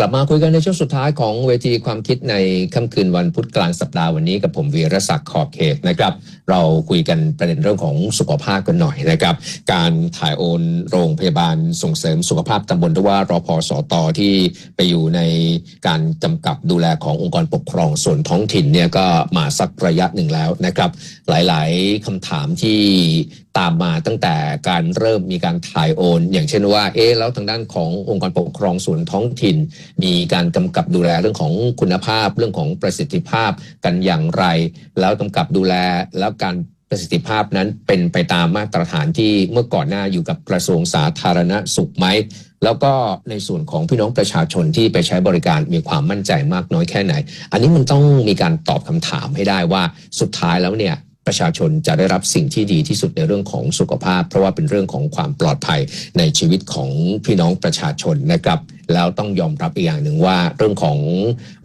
กลับมาคุยกันในช่วงสุดท้ายของเวทีความคิดในค่ำคืนวันพุธกลางสัปดาห์วันนี้กับผมวีรศักดิ์ขอบเขตนะครับ เราคุยกันประเด็นเรื่องของสุขภาพกันหน่อยนะครับ การถ่ายโอนโรงพยาบาลส่งเสริมสุขภาพตำบลหรือว่ารอพสตที่ไปอยู่ในการกำกับดูแลขององค์กรปกครองส่วนท้องถิ่นเนี่ยก็มาสักระยะหนึ่งแล้วนะครับ หลาย ๆคำถามที่ตามมาตั้งแต่การเริ่มมีการถ่ายโอน อย่างเช่นว่าเอ๊ะแล้วทางด้านขององค์กรปกครองส่วนท้องถิ่น มีการกำกับดูแลเรื่องของคุณภาพ เรื่องของประสิทธิภาพกันอย่างไร แล้วกำกับดูแลแล้วการประสิทธิภาพนั้นเป็นไปตามมาตรฐานที่เมื่อก่อนหน้าอยู่กับกระทรวงสาธารณสุขไหม แล้วก็ในส่วนของพี่น้องประชาชนที่ไปใช้บริการมีความมั่นใจมากน้อยแค่ไหน อันนี้มันต้องมีการตอบคำถามให้ได้ว่าสุดท้ายแล้วเนี่ย ประชาชนจะได้รับสิ่งที่ดีที่สุดในเรื่องของสุขภาพ เพราะว่าเป็นเรื่องของความปลอดภัยในชีวิตของพี่น้องประชาชนนะครับแล้วต้องยอมรับอีกอย่างหนึ่งว่าเรื่องของ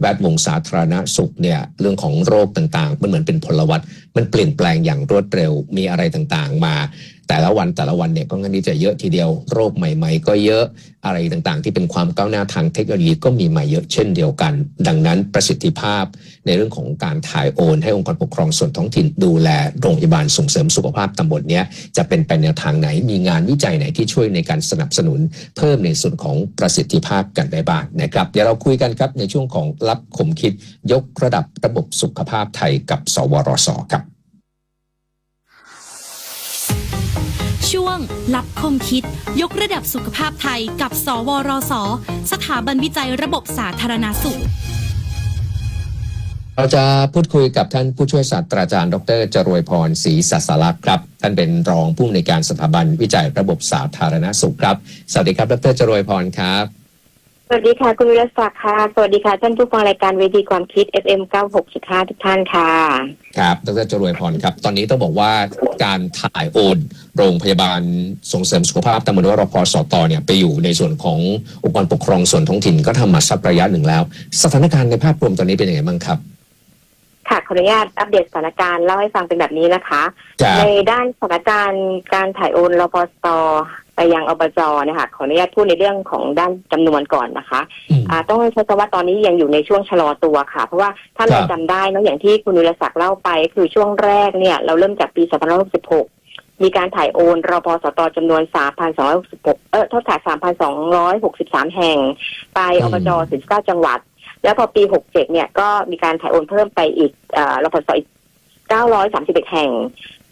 แวดวงสาธารณสุขเนี่ยเรื่องของโรคต่างๆ มันเหมือนเป็นพลวัตมันเปลี่ยนแปลงอย่างรวดเร็วมีอะไรต่างๆ มา แต่ละวันแต่ละวันเนี่ยก็งั้นที่จะเยอะทีเดียวโรคใหม่ ๆ ก็เยอะอะไรต่างๆ ที่เป็นความก้าวหน้าทางเทคโนโลยีก็มีมาเยอะเช่นเดียวกัน ดังนั้นประสิทธิภาพในเรื่องของการถ่ายโอน ให้องค์กรปกครองส่วนท้องถิ่นดูแลโรงพยาบาลส่งเสริมสุขภาพตำบลเนี้ยจะเป็นไปแนวทางไหน มีงานวิจัยไหนที่ช่วยในการสนับสนุน เพิ่มในส่วนของประสิทธิภาพกันได้บ้างนะครับเดี๋ยวเราคุยกันครับในช่วงของรับขมคิดยกระดับระบบสุขภาพไทยกับ สวรสครับ ช่วง ลับคมคิด ยกระดับสุขภาพไทยกับ สวรส สถาบันวิจัยระบบสาธารณสุข เราจะพูดคุยกับท่านผู้ช่วยศาสตราจารย์ ดรจรวยพรศรีสัสลักษ์ครับ ท่านเป็นรองผู้อำนวยการสถาบันวิจัยระบบสาธารณสุขครับ สวัสดีครับ ดรจรวยพรครับ สวัสดีค่ะ คุณวิรศักดิ์ค่ะ สวัสดีค่ะ ท่านผู้ฟังรายการเวทีความคิด FM 96.5 ทุกท่านค่ะ ครับดรจรวยพรครับ ตอนนี้ต้องบอกว่าการถ่ายโอน โรงพยาบาลส่งเสริมสุขภาพตำบลวรพสตเนี่ยไปอยู่ในส่วนขององค์กรปกครองส่วนท้องถิ่นก็ทำมาสักระยะหนึ่งแล้ว สถานการณ์ในภาพรวมตอนนี้เป็นยังไงบ้างครับ ค่ะ ขออนุญาตอัปเดตสถานการณ์เล่าให้ฟังเป็นแบบนี้นะคะ ครับในด้านสถานการณ์การถ่ายโอนรพสต ไปยังอบจเนี่ยค่ะขออนุญาตพูดในเรื่องของด้านจำนวนก่อนนะคะอืมอ่าต้องใช้คำว่าตอนนี้ยังอยู่ในช่วงชะลอตัวค่ะ เพราะว่าถ้าเราครับจำได้เนอะอย่างที่คุณวิรศักดิ์เล่าไป คือช่วงแรกเนี่ยเราเริ่มจากปี2566มีการถ่ายโอนรพสตจำนวน 3,266 เออโทษค่ะ3,263 แห่ง ไปอือมบจ19จังหวัด แล้วพอปี 67 เนี่ยก็มีการถ่ายโอนเพิ่มไปอีกเอ่อรพสอีก 931 แห่ง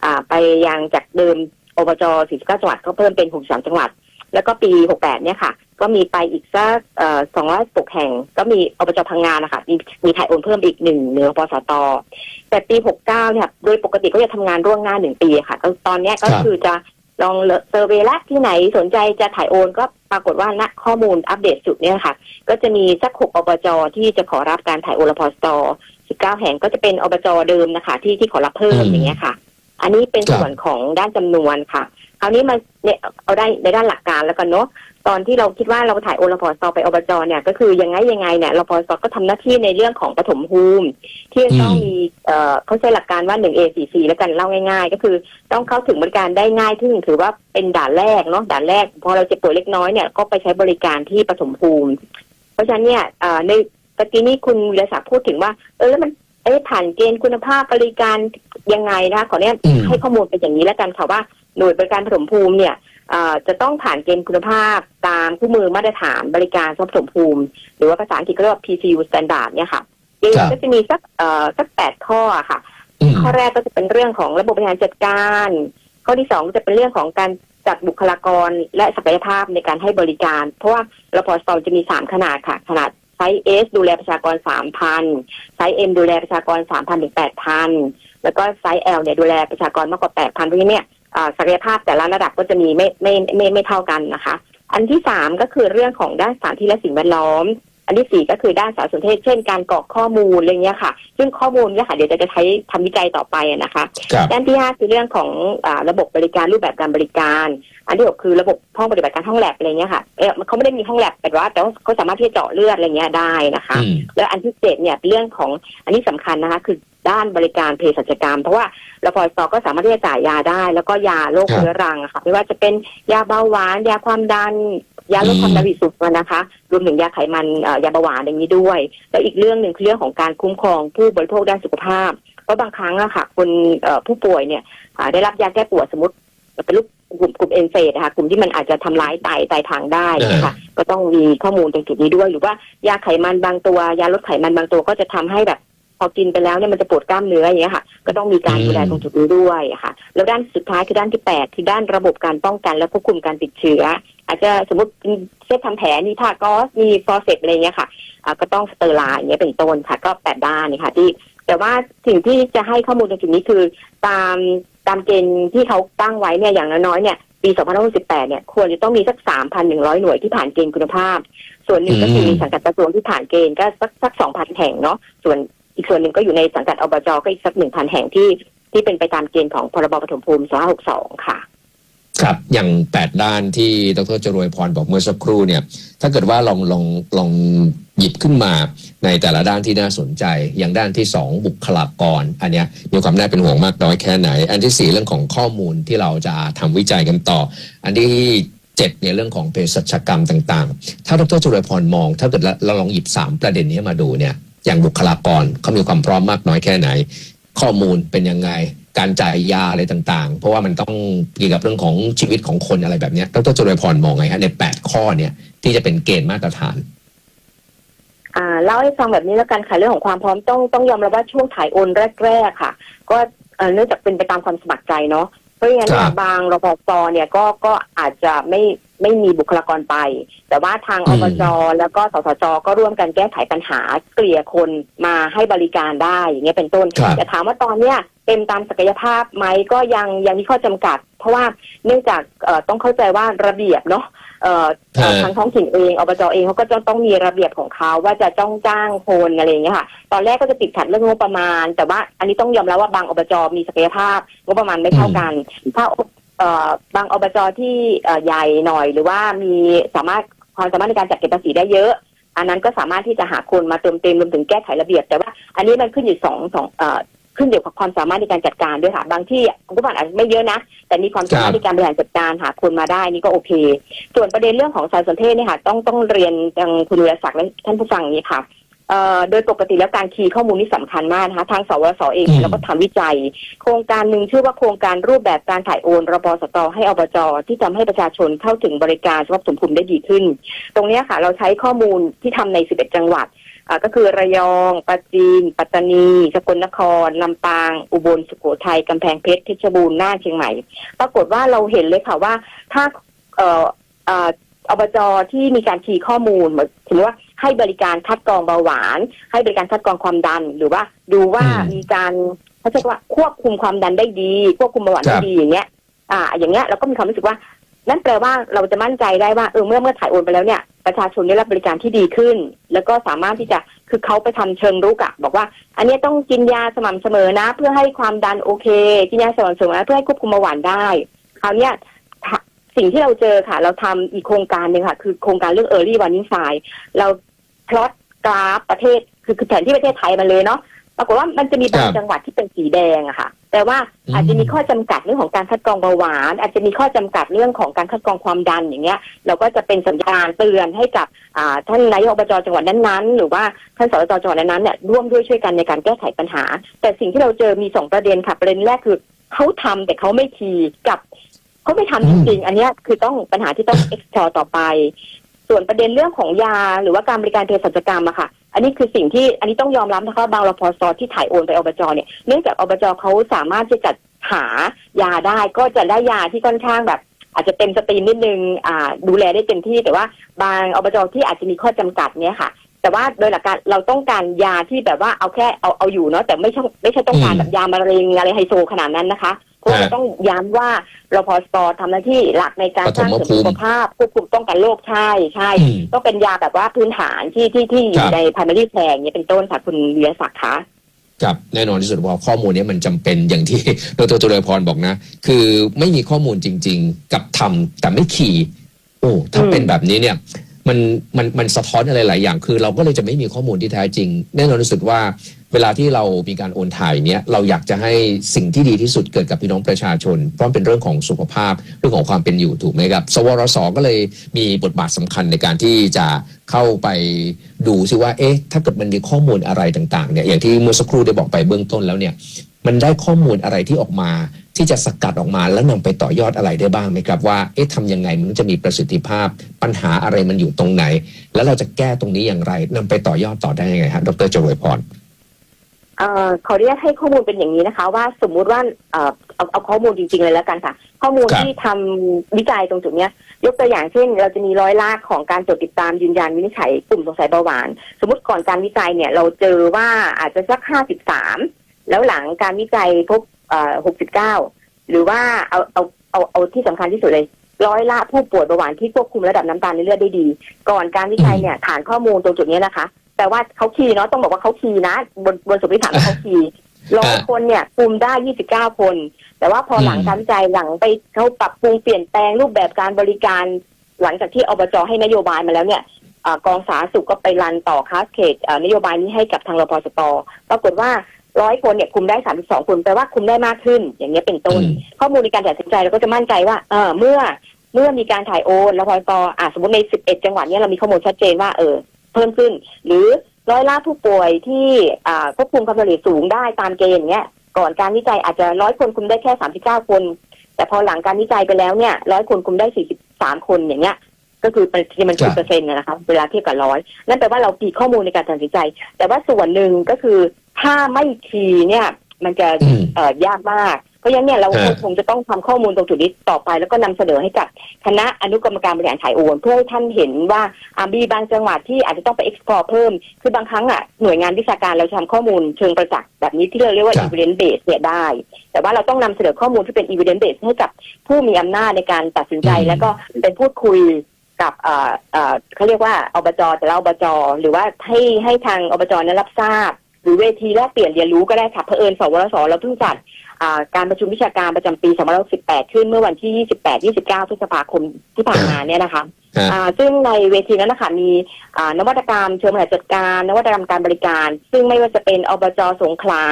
อ่าไปยังจากเดิม อบจ49จังหวัดก็เพิ่มเป็น 63 จังหวัด แล้วก็ปี 68 เนี่ยค่ะ ก็มีไปอีกสักเอ่อ206แห่ง ก็มีอบจพังงานนะคะมีมีถ่ายโอนเพิ่มอีกหนึ่งเหนือปสต แต่ปี 69 เนี่ย โดยปกติก็จะทำงานร่วงหน้าหนึ่งปีค่ะก็ตอนเนี้ยก็ครับคือจะลองเซอร์เวย์และที่ไหนสนใจจะถ่ายโอนก็ปรากฏว่าณข้อมูลอัปเดตสุดเนี่ยค่ะ ก็จะมีสักหกอบจที่จะขอรับการถ่ายโอนรพสต19 แห่งก็จะเป็นอบจเดิมนะคะ ที่ที่ขอรับเพิ่มอืมอย่างเงี้ยค่ะ อันนี้เป็นครับส่วนของด้านจำนวนค่ะ คราวนี้มาเนี่ยเอาได้ในด้านหลักการแล้วกันเนาะตอนที่เราคิดว่าเราถ่ายโอรพสไปอบจเนี่ยก็คือยังไงยังไงเนี่ยรพสก็ทำหน้าที่ในเรื่องของปฐมภูมิ ที่จะต้องอืมมีเอ่อเขาใช้หลักการว่า 1A 4 4แล้วกันเล่าง่าย ๆ ก็คือต้องเข้าถึงบริการได้ง่ายที่งถือว่าเป็นด่านแรกเนาะด่านแรก พอเราเจ็บป่วยเล็กน้อยเนี่ยก็ไปใช้บริการที่ปฐมภูมิ เพราะฉะนั้นเนี่ยเอ่อในตะกี้นี้คุณวิรศักดิ์พูดถึงว่าเออแล้วมัน เอ๊ะผ่านเกณฑ์คุณภาพบริการยังไงนะคะขอเนี่ยอืมให้ข้อมูลเป็นอย่างนี้แล้วกันค่ะว่าหน่วยบริการปฐมภูมิเนี่ยเอ่อจะต้องผ่านเกณฑ์คุณภาพตามคู่มือมาตรฐานบริการปฐมภูมิ หรือว่าภาษาอังกฤษก็เรียกว่า PCU standard เนี่ยค่ะเกณครัฑ์บก็จะมีสักเอ่อสักแปดข้อค่ะอืมข้อแรกก็จะเป็นเรื่องของระบบบบริหารจัดการ ข้อที่สองก็จะเป็นเรื่องของการจัดบุคลากรและศักยภาพในการให้บริการ เพราะว่ารพสจะมีสามขนาดค่ะ ขนาด ไซส์ S ดูแลประชากรสามพันไซส์ M ดูแลประชากรสามพันถึงแปดพันแล้วก็ไซส์ L เนี่ยดูแลประชากรมากกว่าแปดพันเพราะฉะนั้นเนี่ยศักยภาพแต่ละระดับก็จะมีไม่ไม่ไม่ไม่ไม่เท่ากันนะคะ อันที่สามก็คือเรื่องของด้านสถานที่และสิ่งแวดล้อม นที่สี่ก็คือด้านสารสนเทศ เช่นการกรอกข้อมูลอะไรเงี้ยค่ะ ซึ่งข้อมูลเนี่ยค่ะเดี๋ยวจะจะใช้ทำวิจัยต่อไปอะนะคะครับด้านที่ห้าคือเรื่องของอาระบบบริการรูปแบบการบริการ อันที่หกคือระบบห้องปฏิบัติการห้องแลบอะไรเงี้ยค่ะเออเขาไม่ได้มีห้องแลบแต่ว่าแต่ว่าเขาสามารถที่จะเจาะเลือดอะไรเงี้ยได้นะคะอืมแล้วอันที่เจ็ดเนี่ยเป็นเรื่องของอันนี้สำคัญนะคะ คือด้านบริการเภสัชกรรม เพราะว่ารพสก็สามารถที่จะจ่ายยาได้ แล้วก็ยาโรคครับเรื้อรังอะค่ะไม่ว่าจะเป็นยาเบาหวานยาความดัน ยาลดความอืมดันโลหิตสูงนะคะ รวมถึงยาไขมันเอ่อยาเบาหวานอย่างนี้ด้วย แล้วอีกเรื่องหนึ่งคือเรื่องของการคุ้มครองผู้บริโภคด้านสุขภาพ เพราะบางครั้งอะค่ะคนเอ่อผู้ป่วยเนี่ยอ่าได้รับยาแก้ปวดสมมติเป็นลูกกลุ่มกลุ่มเอนเซดนะคะกลุ่มที่มันอาจจะทำร้ายไตไตพังได้นะคะก็ต้องมีข้อมูลตรงจุดนี้ด้วย หรือว่ายาไขมันบางตัวยาลดไขมันบางตัวก็จะทำให้แบบพอกินไปแล้วเนี่ยมันจะปวดกล้ามเนื้ออย่างเงี้ยค่ะ ก็ต้องมีการดูแลตรงจุดนี้ด้วยค่ะ แล้วด้านสุดท้ายคือด้านที่แปดคือด้านระบบการป้องกันและควบคุมการติดเชื้อ อาจจะสมมติมีเส้นทำแผลมีผ้าก๊อซมีฟอร์เซปอะไรเงี้ยค่ะอ่าก็ต้องสเตอร์ไลน์อย่างเงี้ยเป็นต้นค่ะ ก็แปดด้านนี่ค่ะที่แต่ว่าสิ่งที่จะให้ข้อมูลตรงจุดนี้คือ ตามตามเกณฑ์ที่เขาตั้งไว้เนี่ยอย่างน้อยๆเนี่ยปี 2568 เนี่ย ควรจะต้องมีสัก 3,100 หน่วยที่ผ่านเกณฑ์คุณภาพ ส่วนหนึ่งก็คือมีสังกัดกระทรวงที่ผ่านเกณฑ์ก็สักสัก 2,000 แห่งเนาะ ส่วนอีกส่วนหนึ่งก็อยู่ในสังกัดอบจก็อีกสัก 1,000 แห่งที่ที่เป็นไปตามเกณฑ์ของพรบปฐมภูมิ 2562 ค่ะ ครับอย่าง 8 ด้านที่ดรจรวยพรบอกเมื่อสักครู่เนี่ยถ้าเกิดว่าลองลองลองหยิบขึ้นมาในแต่ละด้านที่น่าสนใจ อย่างด้านที่ 2 บุคลากร อันเนี้ยมีความน่าเป็นห่วงมากน้อยแค่ไหน อันที่ 4 เรื่องของข้อมูลที่เราจะทำวิจัยกันต่อ อันที่เจ็ดเนี่ยเรื่องของเภสัชกรรมต่างๆ ถ้าดรจรวยพรมอง ถ้าเกิดเราลองหยิบ 3 ประเด็นนี้มาดูเนี่ยอย่างบุคลากรเขามีความพร้อมมากน้อยแค่ไหน ข้อมูลเป็นยังไง การจ่ายยาอะไรต่างๆ เพราะว่ามันต้องเกี่ยวกับเรื่องของชีวิตของคนอะไรแบบเนี้ยดรจรวยพรมองไงฮะใน8ข้อเนี่ยที่จะเป็นเกณฑ์มาตรฐานอ่าเล่าให้ฟังแบบนี้แล้วกันค่ะเรื่องของความพร้อมต้องต้องยอมรับว่าช่วงถ่ายโอนแรกๆค่ะ ก็เอ่อเนื่องจากเป็นไปตามความสมัครใจเนาะเพราะงั้นครัเนี่ยบบางรปภเนี่ยก็ก็อาจจะไม่ไม่มีบุคลากรไป แต่ว่าทางอือมบจแล้วก็สสจก็ร่วมกันแก้ไขปัญหาเกลี่ยคนมาให้บริการได้อย่างเงี้ยเป็นต้นครับแต่ถามว่าตอนเนี้ย เต็มตามศักยภาพไหมก็ยังยังมีข้อจำกัด เพราะว่าเนื่องจากเอ่อต้องเข้าใจว่าระเบียบเนาะเอ่อฮะทางท้องถิ่นเองอบจเองเขาก็จะต้องมีระเบียบของเขาว่าจะจ้องจ้างคนอะไรอย่างเงี้ยค่ะ ตอนแรกก็จะติดขัดเรื่องงบประมาณ แต่ว่าอันนี้ต้องยอมรับว่าบางอบจมีศักยภาพงบประมาณไม่เท่ากันถ้าเอ่อบางอบจที่เอ่อใหญ่หน่อย หรือว่ามีสามารถความสามารถในการจัดเก็บภาษีได้เยอะอันนั้นก็สามารถที่จะหาคนมาเติมเต็มรวมถึงแก้ไขระเบียบ แต่ว่าอันนี้มันขึ้นอยู่สองสองเอ่อ ขึ้นอยู่กับความสามารถในการจัดการด้วยค่ะ บางที่งบประมาณอาจจะไม่เยอะนะ แต่มีความสามารถในการบริหารจัดการหาคนมาได้นี่ก็โอเค ส่วนประเด็นเรื่องของสารสนเทศเนี่ยค่ะ ต้องต้องเรียนทางคุณวิรศักดิ์และท่านผู้ฟังอย่างนี้ค่ะเอ่อโดยปกติแล้วการคีย์ข้อมูลนี่สำคัญมากนะคะทางสวสเองอืมเราก็ทำวิจัย โครงการหนึ่งชื่อว่าโครงการรูปแบบการถ่ายโอนรปสตให้อบจที่ทำให้ประชาชนเข้าถึงบริการสภาพสมภูมิได้ดีขึ้น ตรงเนี้ยค่ะ เราใช้ข้อมูลที่ทำใน 11 จังหวัดอ่า ก็คือระยองปัจจีน ปัตตานี สกลนคร ลำปาง อุบลสุโขทัยกำแพงเพชรเพชรบูรณ์น่านเชียงใหม่ ปรากฏว่าเราเห็นเลยค่ะว่าถ้าเอ่อเอ่ออบจที่มีการคีย์ข้อมูลเหมือนถือว่าให้บริการคัดกรองเบาหวาน ให้บริการคัดกรองความดันหรือว่าดูว่าอืมมีการเขาเรียกว่าควบคุมความดันได้ดี ควบคุมเบาหวานครัได้บดีอย่างเงี้ยอ่าอย่างเงี้ยเราก็มีความรู้สึกว่า นั่นแปลว่าเราจะมั่นใจได้ว่าเออเมื่อเมื่อถ่ายโอนไปแล้วเนี่ยประชาชนได้รับบริการที่ดีขึ้น แล้วก็สามารถที่จะคือเขาไปทำเชิงรุกอะบอกว่า อันนี้ต้องกินยาสม่ำเสมอนะ เพื่อให้ความดันโอเค กินยาสม่ำเสมอนะเพื่อให้ควบคุมเบาหวานได้คราวเนี้ยสิ่งที่เราเจอค่ะ เราทำอีกโครงการหนึ่งค่ะ คือโครงการเรื่อง Early Warning Sign เราพลอตกราฟประเทศคือคือแผนที่ประเทศไทยมาเลยเนาะ ปรากฏว่ามันจะมีบางครับจังหวัดที่เป็นสีแดงอะค่ะ แต่ว่าอืมอาจจะมีข้อจำกัดเรื่องของการคัดกรองเบาหวาน อาจจะมีข้อจำกัดเรื่องของการคัดกรองความดันอย่างเงี้ย เราก็จะเป็นสัญญาณเตือนให้กับอ่าท่านนายกอบจจังหวัดนั้นๆ หรือว่าท่านสจจังหวัดนั้นๆเนี่ยร่วมด้วยช่วยกันในการแก้ไขปัญหา แต่สิ่งที่เราเจอมีสองประเด็นค่ะประเด็นแรกคือเขาทำแต่เขาไม่ทีกับเขาไม่ทำจริงๆ อันเนี้ยคือต้องปัญหาที่ต้อง explore ต่อไป ส่วนประเด็นเรื่องของยาหรือว่าการบริการเภสัชกรรมอะค่ะ อันนี้คือสิ่งที่อันนี้ต้องยอมรับนะคะบางรพสที่ถ่ายโอนไปอบจเนี่ยเนื่องจากอบจเขาสามารถที่จะหายาได้ก็จะได้ยาที่ค่อนข้างแบบ อาจจะเต็มสตรีมนิดนึงอ่าดูแลได้เต็มที่แต่ว่าบางอบจที่อาจจะมีข้อจำกัดเนี่ยค่ะ แต่ว่าโดยหลักการเราต้องการยาที่แบบว่าเอาแค่เอาเอาอยู่เนาะแต่ไม่ใช่ไม่ใช่ต้องการแบบยามะเร็งอะไรไฮโซขนาดนั้นนะคะ เพราะว่าฮะเราต้องย้ำว่ารพสทำหน้าที่หลักในการสร้างเสริมปฐมภูมิสุขภาพควบคุมป้องกันโรคใช่ใช่อืมต้องเป็นยาแบบว่าพื้นฐานที่ที่ที่อครัยู่บใน primary care อย่างเงี้ยเป็นต้นค่ะคุณวีรศักดิ์คะครับแน่นอนที่สุดว่าข้อมูลเนี้มันจำเป็นอย่างที่ดรจุลยพรบอกนะ คือไม่มีข้อมูลจริง ๆ กับทำแต่ไม่ขี่โอ้ถ้าอืมเป็นแบบนี้เนี่ยมันมันมันสะท้อนอะไรหลายอย่าง คือเราก็เลยจะไม่มีข้อมูลที่แท้จริง แน่นอนที่สุดว่า เวลาที่เรามีการโอนถ่ายเนี้ยเราอยากจะให้สิ่งที่ดีที่สุดเกิดกับพี่น้องประชาชน เพราะมันเป็นเรื่องของสุขภาพเรื่องของความเป็นอยู่ถูกไหมครับ สวรสก็เลยมีบทบาทสำคัญในการที่จะเข้าไปดูซิว่าเอ๊ะถ้าเกิดมันมีข้อมูลอะไรต่างๆเนี่ยอย่างที่เมื่อสักครู่ได้บอกไปเบื้องต้นแล้วเนี่ยมันได้ข้อมูลอะไรที่ออกมาที่จะสกัดออกมาแล้วนำไปต่อยอดอะไรได้บ้างไหมครับว่าเอ๊ะทำยังไงมันจะมีประสิทธิภาพ ปัญหาอะไรมันอยู่ตรงไหน แล้วเราจะแก้ตรงนี้อย่างไรนำไปต่อยอดต่อได้ยังไงฮะดรจรวยพร ขออนุญาตให้ข้อมูลเป็นอย่างนี้นะคะ ว่าสมมุติว่าเอ่อเอาเอาข้อมูลจริงๆเลยแล้วกันค่ะ ข้อมูลครับที่ทำวิจัยตรงจุดเนี้ย ยกตัวอย่างเช่น เราจะมีร้อยลากของการตรวจติดตามยืนยันวินิจฉัยกลุ่มสงสัยเบาหวาน สมมติก่อนการวิจัยเนี่ย เราเจอว่าอาจจะสักห้าสิบสามแล้วหลังการวิจัยพบหกสิบเก้าหรือว่าเอาเอาเอาเอาที่สำคัญที่สุดเลยร้อยละผู้ป่วยเบาหวานที่ควบคุมระดับน้ำตาลในเลือดได้ดี ก่อนการวิจัยเนี่ยฐานข้อมูลตรงจุดเนี้ยนะคะ แต่ว่าเขาคีย์เนาะต้องบอกว่าเขาคีย์นะ บนบนสมมติฐานว่าเขาคีย์ร้อยคนเนี่ยคุมได้ยี่สิบเก้าคน แต่ว่าพอหลังอืมการวิจัยหลังไปเขาปรับปรุงเปลี่ยนแปลงรูปแบบการบริการ หลังจากที่อบจให้นโยบายมาแล้วเนี่ยเอ่อกองสาธารณสุขก็ไปรันต่อคาสเคดนโยบายนี้ให้กับทางรพสตปรากฏว่าร้อยคนเนี่ยคุมได้สามสิบสองคนแปลว่าคุมได้มากขึ้น อย่างเงี้ยเป็นต้นอืมข้อมูลในการตัดสินใจเราก็จะมั่นใจว่าเออเมื่อเมื่อมีการถ่ายโอนแล้วพอตอะสมมติใน11จังหวัดเนี่ยเรามีข้อมูลชัดเจนว่าเออ เพิ่มขึ้น หรือร้อยละผู้ป่วยที่อ่าควบคุมความดันโลหิตสูงได้ตามเกณฑ์เนี้ยก่อนการวิจัยอาจจะร้อยคนคุมได้แค่39คน แต่พอหลังการวิจัยไปแล้วเนี่ยร้อยคนคุมได้43คนอย่างเงี้ยก็คือมันที่มันครัคือบเปอร์เซ็นต์นะนะคะเวลาเทียบกับร้อยนั่นแปลว่าเราปีข้อมูลในการตัดสินใจ แต่ว่าส่วนหนึ่งก็คือถ้าไม่คีย์เนี่ย มันจะอืมเอ่อยากมาก เพราะฉะนั้นเนี่ยเราฮะ คงจะต้องทำข้อมูลตรงจุดนี้ต่อไป แล้วก็นำเสนอให้กับคณะอนุกรรมการบริหารถ่ายโอนเพื่อให้ท่านเห็นว่าอามีบางจังหวัดที่อาจจะต้องไป explore เพิ่ม คือบางครั้งอะหน่วยงานวิชาการเราจะทำข้อมูลเชิงประจักษ์แบบนี้ที่เราเรียกว่า ครับ evidence base เนี่ยได้ แต่ว่าเราต้องนำเสนอข้อมูลที่เป็น evidence base ให้กับผู้มีอำนาจในการตัดสินใจอืม แล้วก็เป็นพูดคุย กับเอ่อเอ่อเขาเรียกว่าอบจแต่ละอบจหรือว่าให้ให้ทางอบจนั้นรับทราบ หรือเวทีแลกเปลี่ยนเรียนรู้ก็ได้ค่ะเผอิญสวรสเราเพิ่งจัดอ่า การประชุมวิชาการประจำปี2518ขึ้นเมื่อวันที่ 28-29 พฤษภาคมที่ผ่านมาเนี่ยนะคะฮะอ่าซึ่งในเวทีนั้นนะคะมีอ่านวัตกรรมเชิงบริหารจัดการ นวัตกรรมการบริการ ซึ่งไม่ว่าจะเป็นอบจสงขลา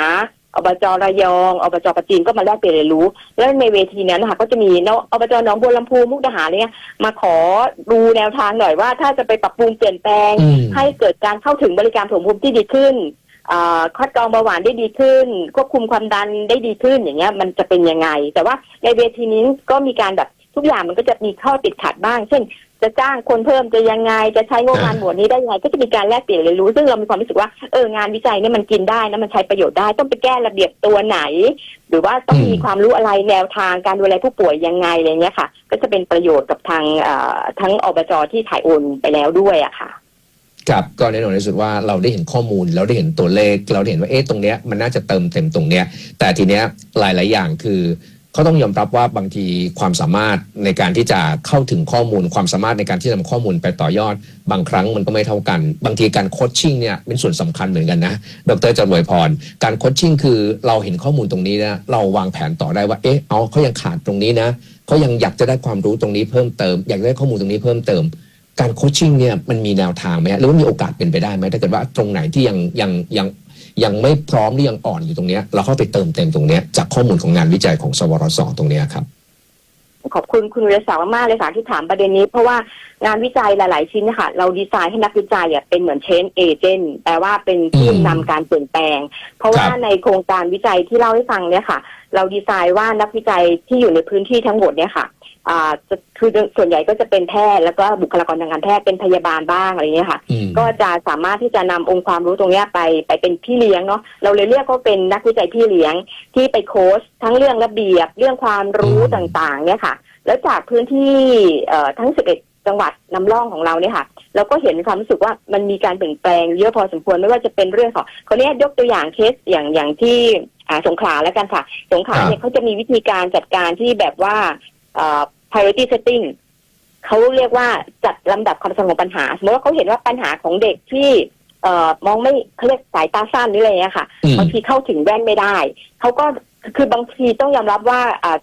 อบจระยองอบจปัจจินก็มาแลกเปลี่ยนเรียนรู้ แล้วในเวทีนั้นนะคะก็จะมีนอบจหนองบัวลำพูมุกดาหารเนี่ยมาขอดูแนวทางหน่อยว่า ถ้าจะไปปรับปรุงเปลี่ยนแปลงอืมให้เกิดการเข้าถึงบริการผงภูมิที่ดีขึ้นอ่า คัดกรองเบาหวานได้ดีขึ้น ควบคุมความดันได้ดีขึ้นอย่างเงี้ย มันจะเป็นยังไง แต่ว่าในเวทีนี้ก็มีการแบบทุกอย่างมันก็จะมีข้อติดขัดบ้าง เช่น จะจ้างคนเพิ่มจะยังไง จะใช้งบประมาณหมวดนี้ได้ยังไง ก็จะมีการแลกเปลี่ยนเรียนรู้ ซึ่งเรามีความรู้สึกว่าเอองานวิจัยเนี่ยมันกินได้นะมันใช้ประโยชน์ได้ต้องไปแก้ระเบียบตัวไหน หรือว่าต้องมีความรู้อะไรแนวทางการดูแลผู้ป่วยยังไงอะไรเงี้ยค่ะ ก็จะเป็นประโยชน์กับทางทั้งอบจที่ถ่ายโอนไปแล้วด้วยอะค่ะ ครับก็แน่นอนที่สุดว่าเราได้เห็นข้อมูล เราได้เห็นตัวเลข เราได้เห็นว่าเอ๊ะตรงเนี้ยมันน่าจะเติมเต็มตรงเนี้ยแต่ทีเนี้ยหลาย ๆ อย่างคือเขาต้องยอมรับว่าบางทีความสามารถในการที่จะเข้าถึงข้อมูล ความสามารถในการที่จะนำข้อมูลไปต่อยอด บางครั้งมันก็ไม่เท่ากัน บางทีการโคชชิ่งเนี่ยเป็นส่วนสำคัญเหมือนกันนะ ดรจรวยพร การโคชชิ่งคือเราเห็นข้อมูลตรงนี้นะเราวางแผนต่อได้ว่าเอ๊ะเอาเขายังขาดตรงนี้นะเขายังอยากจะได้ความรู้ตรงนี้เพิ่มเติม อยากได้ข้อมูลตรงนี้เพิ่มเติม การโคชชิ่งเนี่ยมันมีแนวทางไหมฮะหรือว่ามีโอกาสเป็นไปได้ไหมถ้าเกิดว่าตรงไหนที่ยังยังยังยังไม่พร้อมหรือยังอ่อนอยู่ตรงเนี้ยเราเข้าไปเติมเต็มตรงเนี้ยจากข้อมูลของงานวิจัยของสวรสตรงเนี้ยครับขอบคุณคุณวิรศักดิ์มากๆเลยค่ะที่ถามประเด็นนี้ เพราะว่างานวิจัยหลาย ๆ ชิ้นนะคะเราดีไซน์ให้นักวิจัยอะเป็นเหมือนเชนเอเจนต์แปลว่าเป็นผู้อืมนำการเปลี่ยนแปลง เพราะว่าครับในโครงการวิจัยที่เล่าให้ฟังเนี่ยค่ะ เราดีไซน์ว่านักวิจัยที่อยู่ในพื้นที่ทั้งหมดเนี่ยค่ะอ่าจะคือส่วนใหญ่ก็จะเป็นแพทย์แล้วก็บุคลากรทางการแพทย์เป็นพยาบาลบ้างอะไรอย่างเงี้ยค่ะอืมก็จะสามารถที่จะนำองค์ความรู้ตรงเนี้ยไปไปเป็นพี่เลี้ยงเนาะเราเลยเรียกว่าเป็นนักวิจัยพี่เลี้ยงที่ไปโค้ชทั้งเรื่องระเบียบเรื่องความรู้อืมต่างๆ เนี่ยค่ะ แล้วจากพื้นที่เอ่อทั้ง 11 จังหวัดนำร่องของเราเนี่ยค่ะ เราก็เห็นความรู้สึกว่ามันมีการเปลี่ยนแปลงเยอะพอสมควรไม่ว่าจะเป็นเรื่องของคนนี้ยกตัวอย่างเคสอย่างอย่างที่อ่าสงขลาแล้วกันค่ะ สงขลาเนี่ยเขาจะมีวิธีการจัดการที่แบบว่าเอ่อ priority setting เขาเรียกว่าจัดลำดับความสำคัญของปัญหา สมมติว่าเขาเห็นว่าปัญหาของเด็กที่เอ่อมองไม่เขาเรียกสายตาสั้นหรืออะไรเงี้ยค่ะอืมบางทีเข้าถึงแว่นไม่ได้เขาก็คือบางทีต้องยอมรับว่าอ่าเอ่อ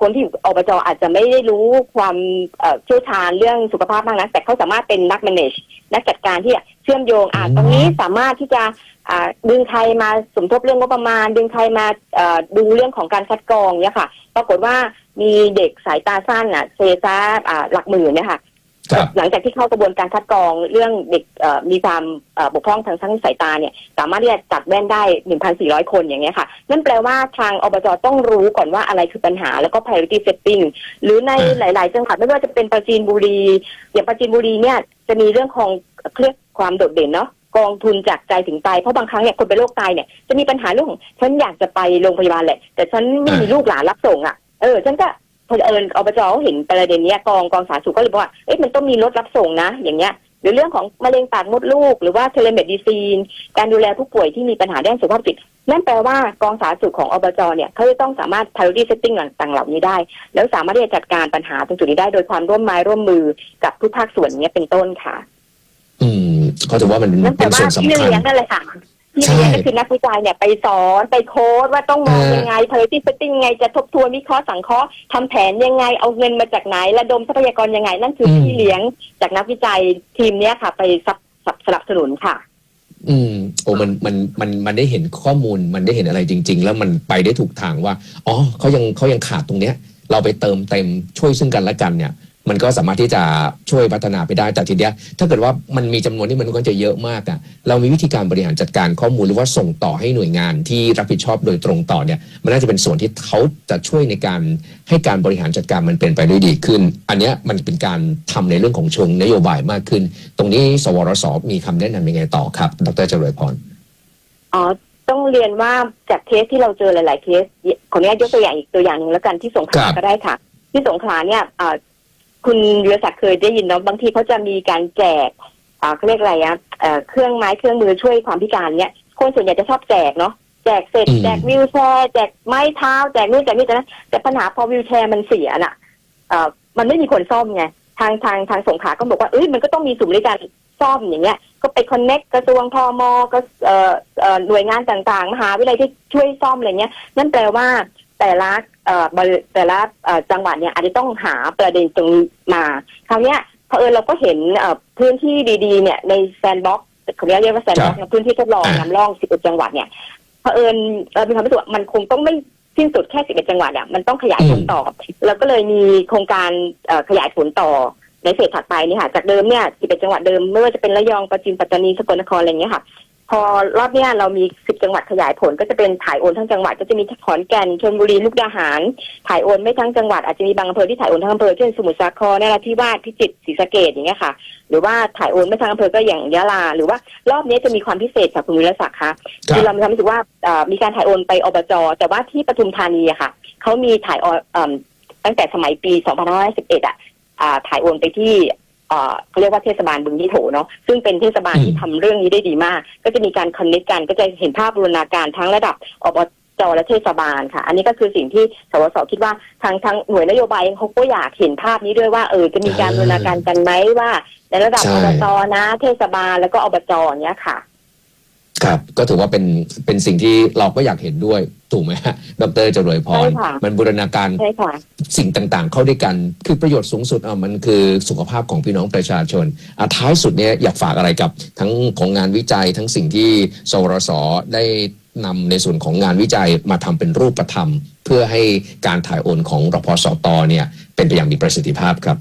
คนที่อยู่อบจอาจจะไม่ได้รู้ความเอ่อเชี่ยวชาญเรื่องสุขภาพมากนะแต่เขาสามารถเป็นนัก manage นักจัดการที่เชื่อมโยงอะอืมตรงนี้สามารถที่จะอ่าดึงใครมาสมทบเรื่องงบประมาณ ดึงใครมาเอ่อดูเรื่องของการคัดกรองเนี่ยค่ะ ปรากฏว่ามีเด็กสายตาสั้นอะเซซ่าอ่าหลักหมื่นเนี่ยค่ะ ครับหลังจากที่เข้ากระบวนการคัดกรองเรื่องเด็กเอ่อมีความเอ่อบกพร่องทางทั้งสายตาเนี่ยสามารถที่จะจัดแว่นได้ 1,400 คนอย่างเงี้ยค่ะ นั่นแปลว่าทางอบจต้องรู้ก่อนว่าอะไรคือปัญหาแล้วก็ priority setting หรือในอ่าหลาย ๆ จังหวัดไม่ว่าจะเป็นปราจีนบุรี อย่างปราจีนบุรีเนี่ยจะมีเรื่องของเครียกความโดดเด่นเนาะกองทุนจากใจถึงใจเพราะบางครั้งเนี่ยคนเป็นโรคไตเนี่ยจะมีปัญหาเรื่องของฉันอยากจะไปโรงพยาบาลแหละ แต่ฉันไม่มีลูกหลานรับส่งอะเออฉันก็ พอเอิญอบจเขาเห็นประเด็นเนี้ยกองกองสาธารณสุขก็เลยบอกว่าเอ๊ะมันต้องมีรถรับส่งนะ อย่างเงี้ยหรือเรื่องของมะเร็งปากมดลูก หรือว่าเทเลเมดิซีน การดูแลผู้ป่วยที่มีปัญหาด้านสุขภาพจิตนั่นแปลว่ากองสาธารณสุขของอบจเนี่ยเขาจะต้องสามารถ priority setting ต่างๆเหล่านี้ได้ แล้วสามารถที่จะจัดการปัญหาตรงจุดนี้ได้โดยความร่วมไม้ร่วมมือกับทุกภาคส่วนเนี้ยเป็นต้นค่ะ อืมก็ถือว่ามันนั่นแปเป็ลนว่าส่วนสำพี่คัญเลี้ยงนั่นแหละค่ะ พี่ใช่เลี้ยงก็คือนักวิจัยเนี่ยไปสอนไปโค้ดว่าต้องมองเออยังไง priority setting ยังไงจะทบทวนวิเคราะห์สังเคราะห์ทำแผนยังไงเอาเงินมาจากไหนระดมทรัพยากรยังไง นั่นคืออมพี่เลี้ยงจากนักวิจัยทีมเนี้ยค่ะ ไปสนับสนับสนุนค่ะ อืมโอ้มันมันมันมันได้เห็นข้อมูลมันได้เห็นอะไรจริง ๆ แล้วมันไปได้ถูกทางว่าอ๋อเขายังเขายังขาดตรงเนี้ย เราไปเติมเต็มช่วยซึ่งกันและกันเนี่ย มันก็สามารถที่จะช่วยพัฒนาไปได้แต่ทีเนี้ยถ้าเกิดว่ามันมีจำนวนที่มันก็จะเยอะมากอะเรามีวิธีการบริหารจัดการข้อมูลหรือว่าส่งต่อให้หน่วยงานที่รับผิดชอบโดยตรงต่อเนี่ยมันน่าจะเป็นส่วนที่เขาจะช่วยในการให้การบริหารจัดการมันเป็นไปได้ดีขึ้น อันเนี้ยมันเป็นการทำในเรื่องของเชิงนโยบายมากขึ้น ตรงนี้สวรสมีคำแนะนำยังไงต่อครับ ดรเจริญพรอ๋อต้องเรียนว่าจากเคสที่เราเจอหลาย ๆ เคสขออนุญาตยกตัวอย่างอีกตัวอย่างหนึ่งแล้วกันที่สงขครัลาบก็ได้ค่ะ ที่สงขลาเนี่ยอ่า คุณวิรศักดิ์เคยได้ยินเนาะบางทีเขาจะมีการแจกอ่าเขาเรียกอะไรอะเอ่อเครื่องไม้เครื่องมือช่วยความพิการเนี่ยคนส่วนใหญ่จะชอบแจกเนาะแจกเสร็จอืม แจกวิวแชร์แจกไม้เท้าแจกนู่นแจกนี่แจกนั้นแต่ปัญหาพอวิวแชร์มันเสียน่ะเอ่อมันไม่มีคนซ่อมไงทางทางทางสงขลาก็บอกว่าเอ้ยมันก็ต้องมีศูนย์บริการซ่อมอย่างเงี้ย ก็ไปคอนเน็กกระทรวงพมก็เอ่อเอ่อหน่วยงานต่างๆมหาวิทยาลัยที่ช่วยซ่อมอะไรเงี้ยนั่นแปลว่า แต่ละเอ่อบริแต่ละเอ่อจังหวัดเนี่ยอาจจะต้องหาประเด็นตรงนี้มาคราวเนี้ยเผอิญเราก็เห็นเอ่อพื้นที่ดีๆเนี่ยในแซนบ็อกขออนุญาตเรียกว่าแซนบ็อกพื้นที่ทดลองอ่านำร่อง11จังหวัดเนี่ยเผอิญเรามีความรู้สึกว่ามันคงต้องไม่สิ้นสุดแค่11จังหวัดอะมันต้องขยายผลต่อเราก็เลยมีโครงการเอ่อขยายผลต่อในเฟสถัดไปนี่ค่ะจากเดิมเนี่ย11จังหวัดเดิมไม่ว่าจะเป็นระยองประจินปัตตานีสกลนครอะไรอย่างเงี้ยค่ะ พอรอบเนี้ยเรามี 10 จังหวัดขยายผลก็จะเป็นถ่ายโอนทั้งจังหวัด ก็จะมีขอนแก่นชลบุรีมุกดาหาร ถ่ายโอนไม่ทั้งจังหวัดอาจจะมีบางอำเภอที่ถ่ายโอนทั้งอำเภอเช่นสมุทรสาครนราธิวาสพิจิตรศรีสะเกษอย่างเงี้ยค่ะ หรือว่าถ่ายโอนไม่ทั้งอำเภอก็อย่างยะลา หรือว่ารอบนี้จะมีความพิเศษจากคุณวิรศักดิ์ค่ะครัคือบเรามีความรู้สึกว่าเอ่อมีการถ่ายโอนไปอบจแต่ว่าที่ปทุมธานีอะค่ะเขามีถ่ายโอนเอิ่มตั้งแต่สมัยปี 2511อะอ่าถ่ายโอนไปที่ เอ่อเขาเรียกว่าเทศบาลบึงยี่โถเนาะซึ่งเป็นเทศบาลอืมที่ทำเรื่องนี้ได้ดีมาก ก็จะมีการคอนเนคกันก็จะเห็นภาพบูรณาการทั้งระดับอบจและเทศบาลค่ะ อันนี้ก็คือสิ่งที่สวสคิดว่าทางทางหน่วยนโยบายเขาก็อยากเห็นภาพนี้ด้วยว่าเออจะมีการบูรณาการกันไหมว่า ในระดับใช่อบจนะ เทศบาลแล้วก็อบจอย่างเนี้ยค่ะ ครับก็ถือว่าเป็นเป็นสิ่งที่เราก็อยากเห็นด้วยถูกไหมฮะดรเจริญพร ใช่ค่ะ มันบูรณาการใช่ค่ะ สิ่งต่างๆ เข้าด้วยกัน คือประโยชน์สูงสุดอะมันคือสุขภาพของพี่น้องประชาชนอะท้ายสุดเนี่ยอยากฝากอะไรกับ ทั้งของงานวิจัยทั้งสิ่งที่สวรสได้นำในส่วนของงานวิจัยมาทำเป็นรูปธรรม เพื่อให้การถ่ายโอนของรพสตเนี่ยเป็นไปอย่างมีประสิทธิภาพครับ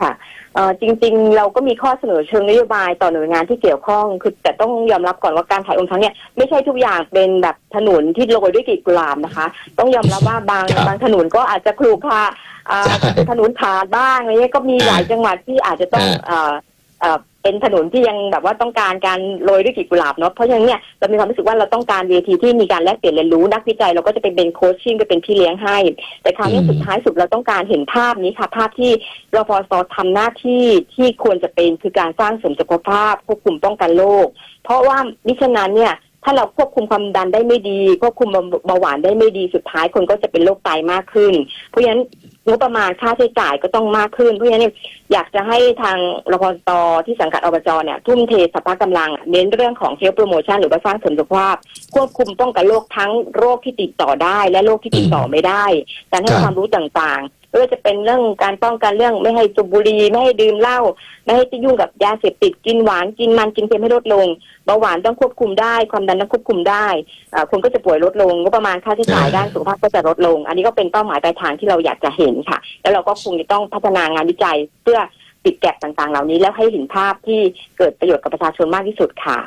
ค่ะ เอ่อจริงๆ เราก็มีข้อเสนอเชิงนโยบายต่อหน่วยงานที่เกี่ยวข้อง คือแต่ต้องยอมรับก่อนว่าการถ่ายโอนครั้งเนี้ยไม่ใช่ทุกอย่างเป็นแบบถนนที่โรยด้วยกลีบกุหลาบนะคะ ต้องยอมรับว่าบางครับบางถนนก็อาจจะครุขระอ่าใช่ถนนขาดบ้างอะไรเงี้ยก็มีหลายจังหวัดที่อาจจะต้องอ่าเอ่อเอ่อ เป็นถนนที่ยังแบบว่าต้องการการโรยด้วยกลีบกุหลาบเนาะเพราะฉะนั้นเนี่ยเรามีความรู้สึกว่าเราต้องการเวทีที่มีการแลกเปลี่ยนเรียนรู้นักวิจัยเราก็จะเป็นเป็นโคชชิ่งไปเป็นพี่เลี้ยงให้ แต่คราวนี้สุดท้ายสุดเราต้องการเห็นภาพนี้ค่ะ ภาพที่รพสทำหน้าที่ที่ควรจะเป็นคือการสร้างเสริมสุขภาพควบคุมป้องกันโรคเพราะว่ามิฉะนั้นเนี่ย ถ้าเราควบคุมความดันได้ไม่ดี ควบคุมเบาหวานได้ไม่ดีสุดท้ายคนก็จะเป็นโรคไตมากขึ้น เพราะฉะนั้นงบประมาณค่าใช้จ่ายก็ต้องมากขึ้น เพราะฉะนั้นอยากจะให้ทางรพสที่สังกัดอบจเนี่ยทุ่มเทสรรพกำลัง เน้นเรื่องของเฮลท์โปรโมชั่นหรือว่าสร้างเสริมสุขภาพ ควบคุมป้องกันโรคทั้งโรคที่ติดต่อได้ และโรคที่ติดต่อไม่ได้ การให้ครับความรู้ต่างๆ ไม่ว่าจะเป็นเรื่องการป้องกันเรื่องไม่ให้สูบบุหรี่ไม่ให้ดื่มเหล้าไม่ให้ไปยุ่งกับยาเสพติดกินหวานกินมันกินเค็มให้ลดลงเบาหวานต้องควบคุมได้ความดันต้องควบคุมได้อ่าคนก็จะป่วยลดลงงบประมาณค่าใช้จ่ายอ่าด้านสุขภาพก็จะลดลง อันนี้ก็เป็นเป้าหมายปลายทางที่เราอยากจะเห็นค่ะ แล้วเราก็คงจะต้องพัฒนางานวิจัยเพื่อปิดแกลบต่างๆ เหล่านี้แล้วให้เห็นภาพที่เกิดประโยชน์กับประชาชนมากที่สุดค่ะ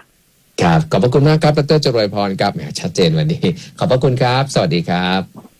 ครับขอบพระคุณมากครับดรจรวยพรครับแหมชัดเจนวันนี้ ขอบพระคุณครับ สวัสดีครับ